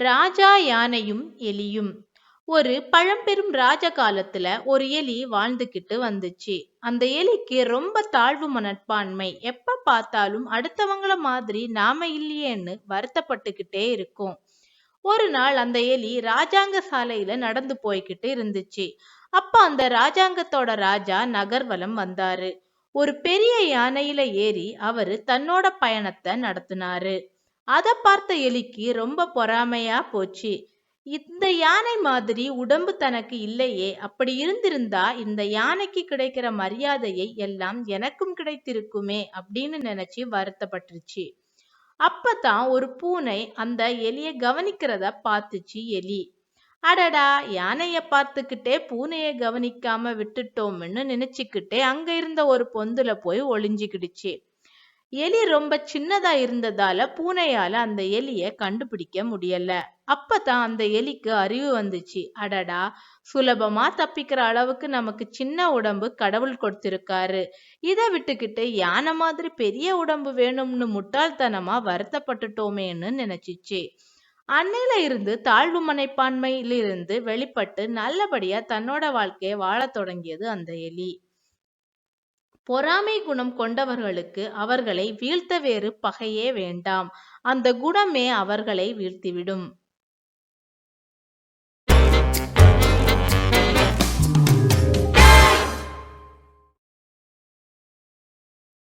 ராஜா யானையும் எலியும். ஒரு பழம்பெரும் ராஜ காலத்துல ஒரு எலி வாழ்ந்துகிட்டு வந்துச்சு. அந்த எலிக்கு ரொம்ப தாழ்வு மனப்பான்மை. எப்ப பார்த்தாலும் அடுத்தவங்கள மாதிரி நாம இல்லையேன்னு வருத்தப்பட்டுக்கிட்டே இருக்கும். ஒரு நாள் அந்த எலி ராஜாங்க சாலையில நடந்து போய்கிட்டு இருந்துச்சு. அப்ப அந்த ராஜாங்கத்தோட ராஜா நகர்வலம் வந்தாரு. ஒரு பெரிய யானையில ஏறி அவரு தன்னோட பயணத்தை நடத்தினாரு. அதை பார்த்த எலிக்கு ரொம்ப பொறாமையா போச்சு. இந்த யானை மாதிரி உடம்பு தனக்கு இல்லையே அப்படி இருந்திருந்தா இந்த யானைக்கு கிடைக்கிற மரியாதையை எல்லாம் எனக்கும் கிடைத்திருக்குமே அப்படின்னு நினைச்சு வருத்தப்பட்டுருச்சு. அப்பதான் ஒரு பூனை அந்த எலிய கவனிக்கிறத பார்த்துச்சு எலி. அடடா யானைய பார்த்துக்கிட்டே பூனைய கவனிக்காம விட்டுட்டோம்னு நினைச்சுக்கிட்டே அங்க இருந்த ஒரு பொந்துல போய் ஒளிஞ்சுக்கிடுச்சு. எலி ரொம்ப சின்னதா இருந்ததால பூனையால அந்த எலிய கண்டுபிடிக்க முடியல. அப்பதான் அந்த எலிக்கு அறிவு வந்துச்சு. அடடா சுலபமா தப்பிக்கிற அளவுக்கு நமக்கு சின்ன உடம்பு கடவுள் கொடுத்திருக்காரு. இதை விட்டுக்கிட்டு யானை மாதிரி பெரிய உடம்பு வேணும்னு முட்டாள்தனமா வருத்தப்பட்டுட்டோமேன்னு நினைச்சிச்சு. அன்னையில இருந்து தாழ்வு மனைப்பான்மையிலிருந்து வெளிப்பட்டு நல்லபடியா தன்னோட வாழ்க்கையை வாழத் தொடங்கியது அந்த எலி. பொறாமை குணம் கொண்டவர்களுக்கு அவர்களை வீழ்த்த வேறு பகையே வேண்டாம். அந்த குணமே அவர்களை வீழ்த்திவிடும்.